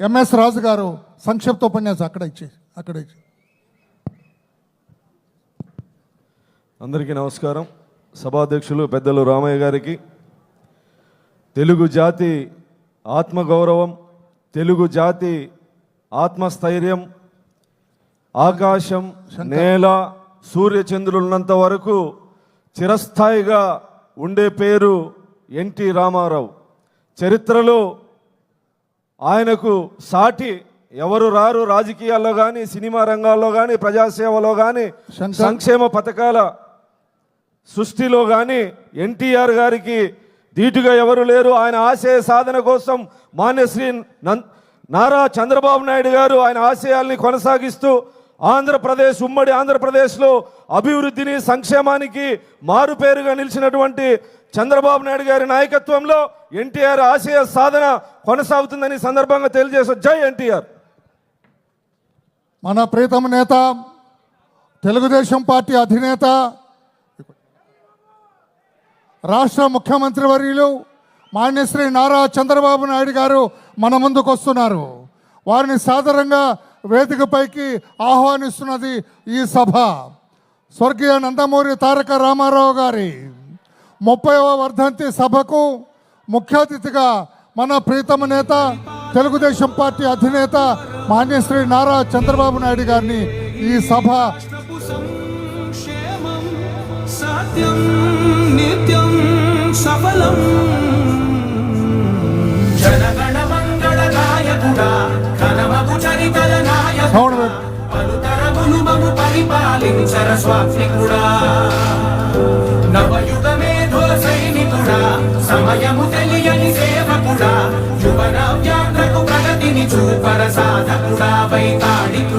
MS రాజు గారు సంక్షిప్త ఉపన్యాసం అక్కడ ఇచ్చే అక్కడ ఇచ్చే. అందరికీ నమస్కారం. సభాధ్యక్షులు పెద్దలు రామయ్య గారికి. తెలుగు జాతి ఆత్మగౌరవం తెలుగు జాతి ఆత్మస్థైర్యం ఆకాశం నేల సూర్యచంద్రులున్నంత వరకు చిరస్థాయిగా ఉండే పేరు ఎన్టీ రామారావు. చరిత్రలో ఆయనకు సాటి ఎవరు రారు రాజకీయాల్లో కానీ సినిమా రంగాల్లో కానీ ప్రజాసేవలో కానీ. సంక్షేమ పథకాల సృష్టిలో కానీ ఎన్టీఆర్ గారికి ధీటుగా ఎవరు లేరు ఆయన ఆశయ సాధన కోసం మాన్యశ్రీ నారా చంద్రబాబు నాయుడు గారు ఆయన ఆశయాల్ని కొనసాగిస్తూ ఆంధ్రప్రదేశ్ ఉమ్మడి ఆంధ్రప్రదేశ్లో అభివృద్ధిని సంక్షేమానికి మారుపేరుగా నిలిచినటువంటి చంద్రబాబు నాయుడు గారి నాయకత్వంలో ఎన్టీఆర్ ఆశయ సాధన కొనసాగుతుందని సందర్భంగా తెలియజేసి జై ఎన్టీఆర్. మన ప్రీతమ నేత తెలుగుదేశం పార్టీ అధినేత రాష్ట్ర ముఖ్యమంత్రి వర్యులు మాన్యశ్రీ నారా చంద్రబాబు నాయుడు గారు మన ముందుకు వస్తున్నారు. వారిని సాధారణంగా వేదికపైకి ఆహ్వానిస్తున్నది ఈ సభ. స్వర్గీయ నందమూరి తారక రామారావు గారి ముప్పైవ వర్ధంతి సభకు ముఖ్య అతిథిగా మన ప్రీతమ నేత తెలుగుదేశం పార్టీ అధినేత మాన్యశ్రీ నారా చంద్రబాబు నాయుడు గారిని ఈ సభ నిత్యం సఫలం. జనగణ మంగళ నాయకుడా సమయము తెలియని సేవకుడా యువన వ్యాఘ్రకు ప్రగతిని చూపర సాధకుడా వైతాళికుడా